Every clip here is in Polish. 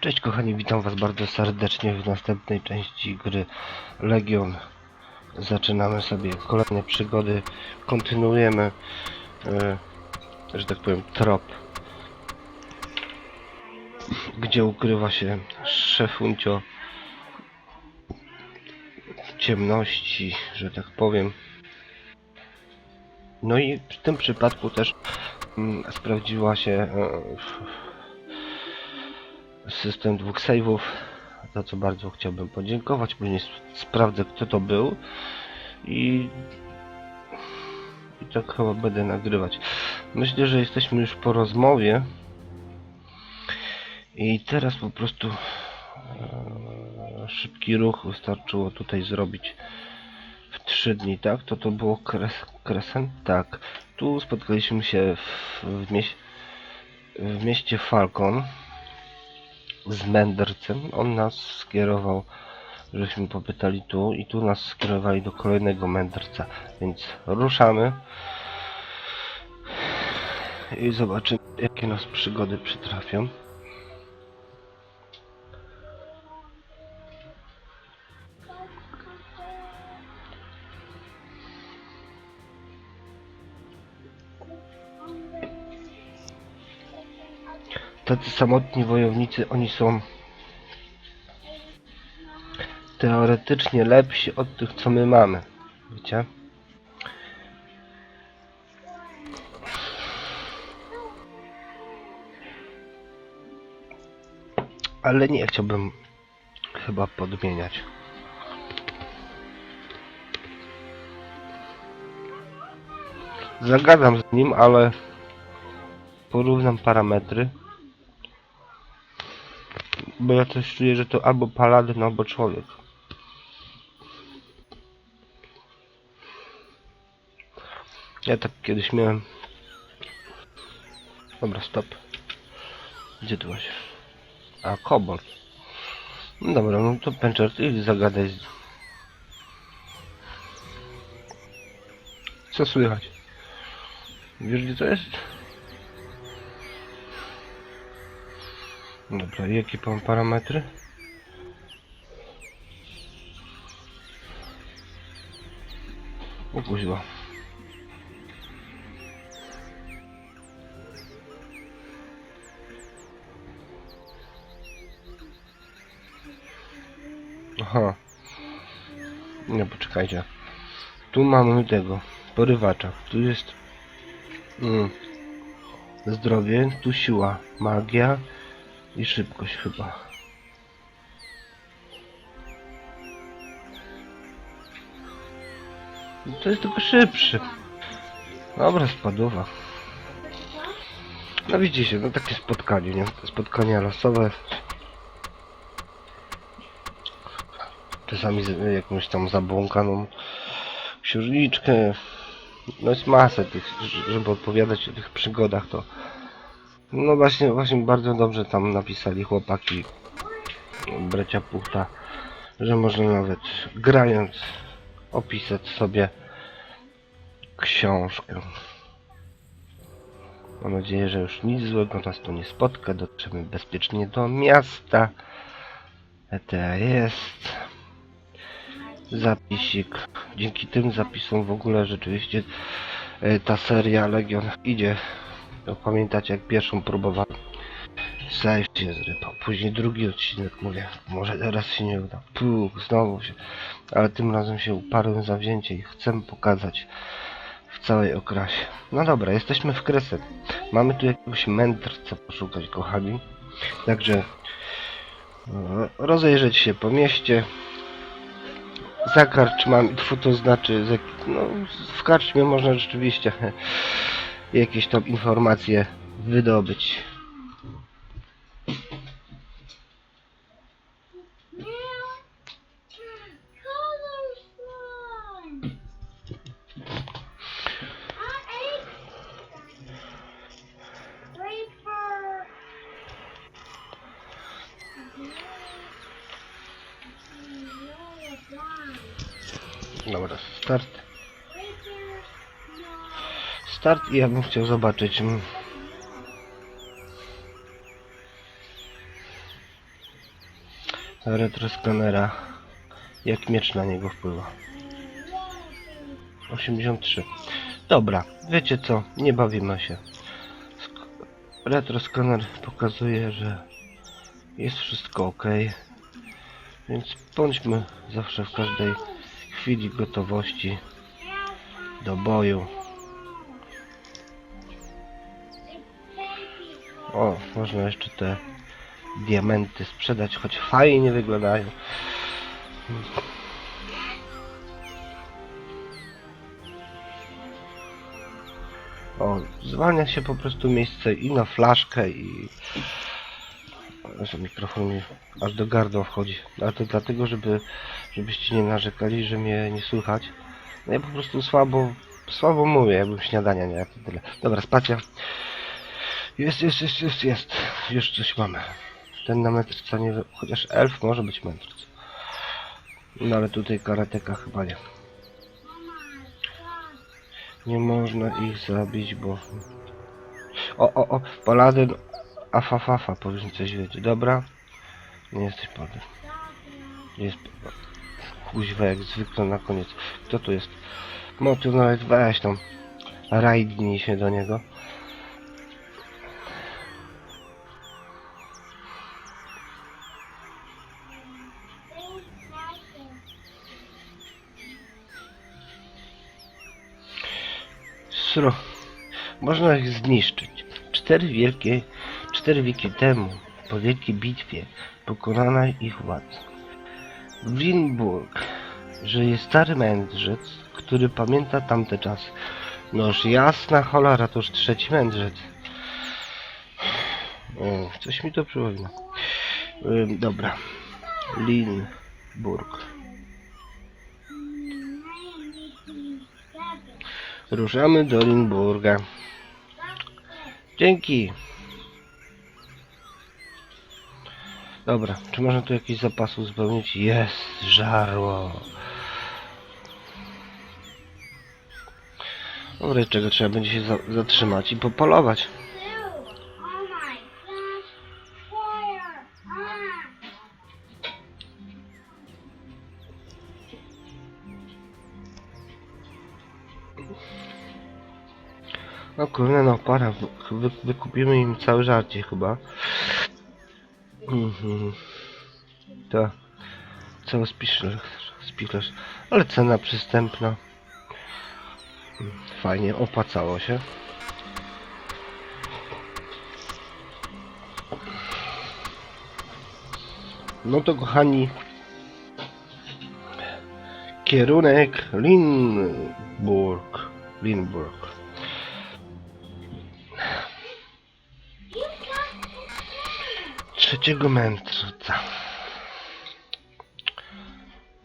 Cześć kochani, witam was bardzo serdecznie w następnej części gry Legion. Zaczynamy sobie kolejne przygody, kontynuujemy, e, że tak powiem, trop, gdzie ukrywa się szefuncio ciemności, że tak powiem. No i w tym przypadku też mm, sprawdziła się e, system dwóch save'ów, za co bardzo chciałbym podziękować. Później sprawdzę kto to był i, i tak chyba będę nagrywać. Myślę, że jesteśmy już po rozmowie i teraz po prostu e, szybki ruch wystarczyło tutaj zrobić w 3 dni, tak? To to było kres, Kresen? Tak. Tu spotkaliśmy się w, w, mieś, w mieście Falcon z mędrcem. On nas skierował, żeśmy popytali tu i tu nas skierowali do kolejnego mędrca. Więc ruszamy i zobaczymy jakie nas przygody przytrafią. Tacy samotni wojownicy, oni są teoretycznie lepsi od tych, co my mamy. Wiecie? Ale nie chciałbym chyba podmieniać. Zagadam z nim, ale porównam parametry. Bo ja coś czuję, że to albo paladyn, albo człowiek. Ja tak kiedyś miałem. Dobra, stop. Gdzie tu masz? A, kobold. No dobra, no to Pencher, ty idź zagadaj. Co słychać? Wiesz gdzie to jest? Dobra, jakie mam parametry? O kuźwa. Aha. Nie, poczekajcie. Tu mamy tego, porywacza. Tu jest mm, zdrowie, tu siła, magia i szybkość chyba. No To jest tylko szybszy. Dobra, spadowa. No widzicie, no takie spotkanie, nie? Spotkania losowe. Czasami z jakąś tam zabłąkaną księżniczkę. No jest masę tych, żeby odpowiadać o tych przygodach, to no właśnie, właśnie bardzo dobrze tam napisali chłopaki bracia Puchta, że można nawet grając opisać sobie książkę. Mam nadzieję, że już nic złego nas tu nie spotka. Dotrzemy bezpiecznie do miasta. ETA jest. Zapisik. Dzięki tym zapisom w ogóle rzeczywiście e, ta seria Legion idzie. No, pamiętacie jak pierwszą próbowałem. Save się zrypał. Później drugi odcinek mówię, może teraz się nie uda. Puch, znowu się. Ale tym razem się uparłem zawzięcie i chcę pokazać w całej okrasie. No dobra, jesteśmy w Kresem. Mamy tu jakiegoś mędrca poszukać, kochani. Także e, rozejrzeć się po mieście. Za karczmami, tfu, to znaczy, no, w karczmie można rzeczywiście jakieś tam informacje wydobyć. Start i ja bym chciał zobaczyć. retroskanera. Jak miecz na niego wpływa. 83. Dobra, wiecie co? Nie bawimy się. Sk- Retroskaner pokazuje, że jest wszystko ok. Więc bądźmy zawsze w każdej chwili gotowości do boju. O, można jeszcze te diamenty sprzedać, choć fajnie wyglądają. O, zwalnia się po prostu miejsce i na flaszkę i... Że mikrofon mi aż do gardła wchodzi. Ale to dlatego, żeby, żebyście nie narzekali, że mnie nie słychać. No ja po prostu słabo, słabo mówię, jakbym śniadania nie jadł, tyle. Dobra, spacie. Jest, jest, jest, jest, jest. Już coś mamy. Ten na mędrca nie... Chociaż elf może być mędrc. No ale tutaj karateka chyba nie. Nie można ich zabić, bo... O, o, o, paladyn Afafafa powinien coś wiedzieć. Dobra. Nie jesteś paladyn. Jest... Kuźwa, jak zwykle na koniec. Kto tu jest? Motyw nawet weź tam. Rajdnij się do niego. Sro. Można ich zniszczyć. Cztery wielkie, cztery wieki temu, po wielkiej bitwie, pokonano ich władz. Winburg, że jest stary mędrzec, który pamięta tamte czasy. Noż jasna cholera, to już trzeci mędrzec. Coś mi to przypomina. Dobra. Linburg. Ruszamy do Linburga. Dzięki. Dobra, czy można tu jakieś zapasy uzupełnić? Jest, żarło. Dobra, czego trzeba będzie się za zatrzymać i popolować. No kurde, no para, wy, wy, wykupimy im cały żarcie chyba. Mhm. To cały spichlerz, ale cena przystępna. Fajnie, opłacało się. No to kochani, kierunek Linburg. Linburg. Trzeciego mędrca.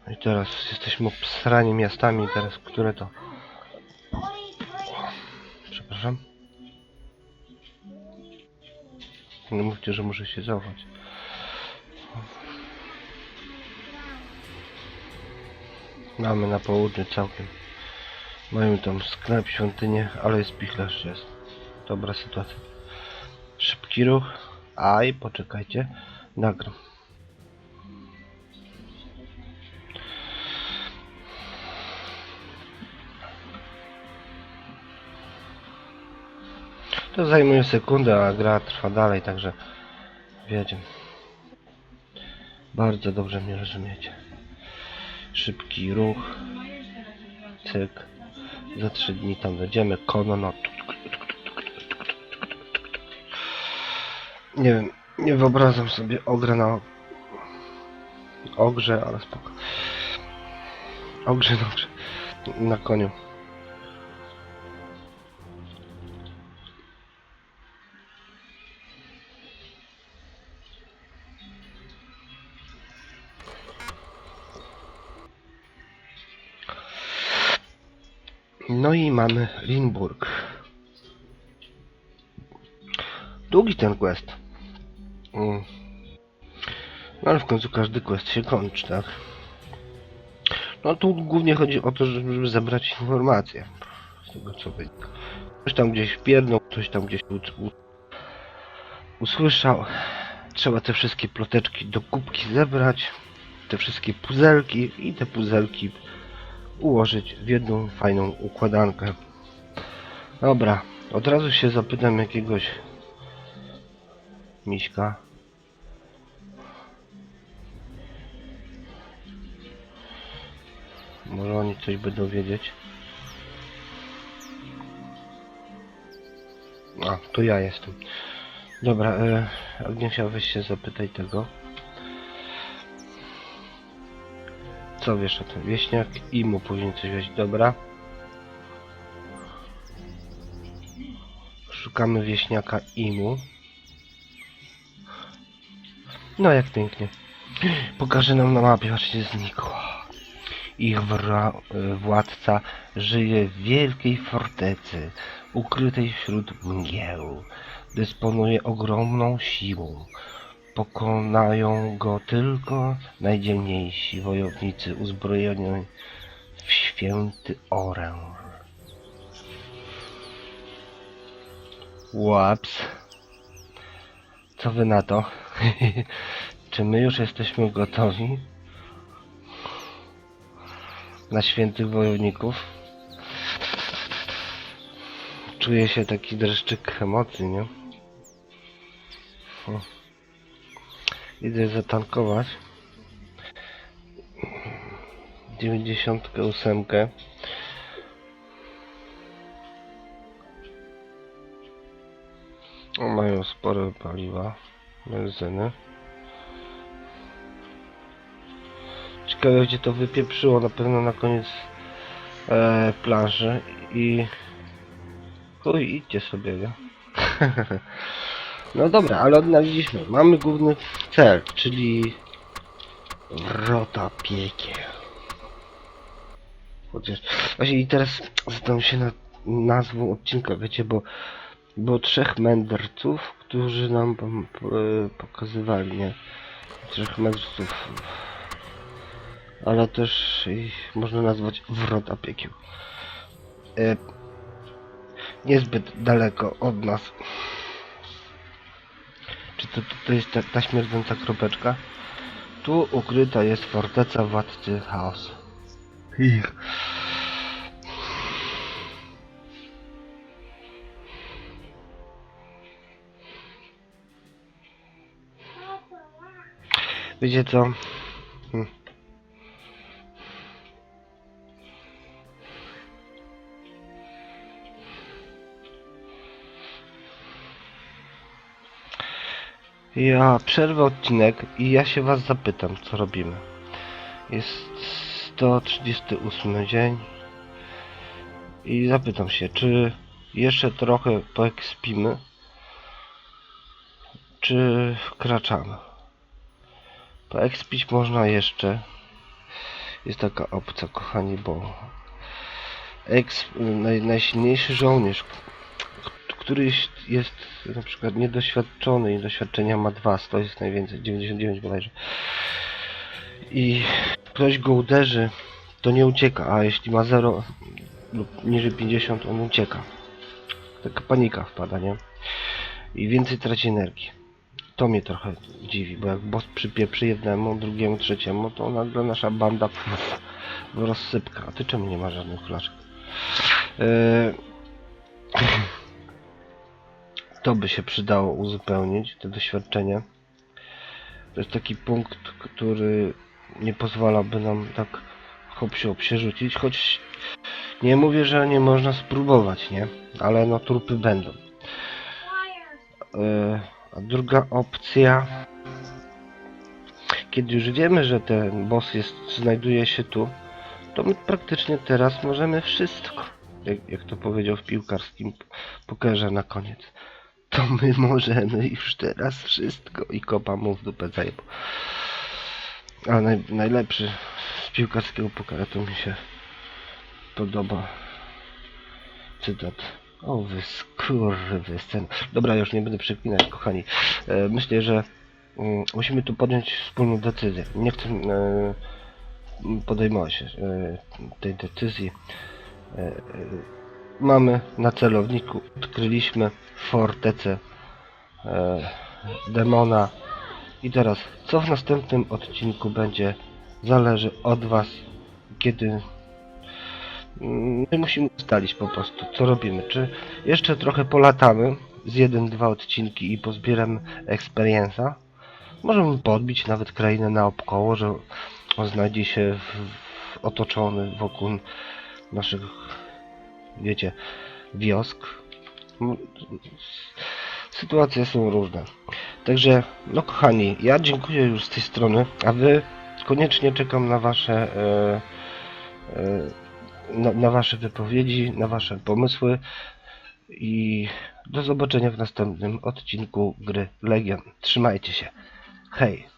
No I teraz jesteśmy obsrani miastami, teraz które to? Przepraszam. Nie mówcie, że muszę się cofać. Mamy na południe całkiem. Mają tam sklep, świątynię, ale jest pichlarz jest. Dobra sytuacja. Szybki ruch. Aj, poczekajcie. Nagram. To zajmuje sekundę, a gra trwa dalej, także wiecie. Bardzo dobrze mnie rozumiecie. Szybki ruch. Cyk. Za trzy dni tam będziemy. Kono, Nie wiem, nie wyobrażam sobie ogre na ogrze, ale spoko. Ogrze na ogrze. Na koniu. No i mamy Limburg. Długi ten quest. Mm. No ale w końcu każdy quest się kończy, tak? No tu głównie chodzi o to, żeby zebrać informacje. Z tego co wynika. Ktoś tam gdzieś pierdnął, ktoś tam gdzieś usłyszał. Trzeba te wszystkie ploteczki do kubki zebrać, te wszystkie puzelki i te puzelki ułożyć w jedną fajną układankę. Dobra, od razu się zapytam jakiegoś miśka. Może oni coś będą wiedzieć. A, to ja jestem. Dobra, e, Agniesia, weź się zapytaj tego. Co wiesz o tym? Wieśniak i mu później coś wieść. Dobra. Szukamy wieśniaka Imu. No jak pięknie. Pokaże nam na mapie, patrzcie, znikło. Ich e, władca żyje w wielkiej fortecy, ukrytej wśród mgieł. Dysponuje ogromną siłą. Pokonają go tylko najdzielniejsi wojownicy uzbrojeni w święty oręż. Łaps. Co wy na to? Czy my już jesteśmy gotowi? Na świętych wojowników? Czuję się taki dreszczyk emocji, nie? O. Idę zatankować. 98. O, mają spore paliwa, benzyny. Ciekawe gdzie to wypieprzyło, na pewno na koniec e, plaży i... Chuj, idźcie sobie, nie? no dobra, ale odnaleźliśmy. Mamy główny cel, czyli wrota piekieł. Chociaż właśnie i teraz zastanawiam się nad nazwą odcinka, wiecie, bo było trzech mędrców, którzy nam p- pokazywali, nie? Trzech mędrców. Ale też ich można nazwać wrota piekieł. E, niezbyt daleko od nas. Czy to, to, to jest ta, ta śmierdząca kropeczka? Tu ukryta jest forteca władcy chaosu. Ich. Wiecie co? Ja przerwę odcinek i ja się was zapytam, co robimy. Jest 138 dzień i zapytam się, czy jeszcze trochę poekspimy, czy wkraczamy. Poekspić można jeszcze. Jest taka opcja, kochani, bo eks, naj, najsilniejszy żołnierz, k- który jest- na przykład niedoświadczony i doświadczenia ma 2, to jest najwięcej, 99 bodajże. I ktoś go uderzy, to nie ucieka, a jeśli ma 0 lub niżej 50, on ucieka. Taka panika wpada, nie? I więcej traci energii. To mnie trochę dziwi, bo jak boss przypieprzy jednemu, drugiemu, trzeciemu, to nagle nasza banda rozsypka. A ty czemu nie masz żadnych flaszek? Eee, to by się przydało uzupełnić, te doświadczenie. To jest taki punkt, który nie pozwalałby nam tak hop się rzucić, choć nie mówię, że nie można spróbować, nie? Ale no trupy będą. E, A druga opcja, kiedy już wiemy, że ten boss jest, znajduje się tu, to my praktycznie teraz możemy wszystko. Jak, jak to powiedział w piłkarskim pokerze na koniec. To my możemy już teraz wszystko i kopa mu w dupę zajebał. A naj, najlepszy z piłkarskiego pokera to mi się podoba cytat. O wy skurwysyn. Dobra, już nie będę przeklinać, kochani. E, myślę, że mm, musimy tu podjąć wspólną decyzję. Nie chcę e, podejmować e, tej decyzji. E, e, mamy na celowniku, odkryliśmy fortecę e, demona I teraz, co w następnym odcinku będzie, zależy od Was, kiedy Mm, My musimy ustalić po prostu, co robimy. Czy jeszcze trochę polatamy z jeden, dwa odcinki i pozbieramy experience'a? Możemy podbić nawet krainę naokoło, że on znajdzie się w, w, otoczony wokół naszych, wiecie, wiosk. Sytuacje są różne. Także, no kochani, ja dziękuję już z tej strony, a wy koniecznie czekam na wasze e, e, na, na Wasze wypowiedzi, na Wasze pomysły i do zobaczenia w następnym odcinku gry Legion. Trzymajcie się. Hej!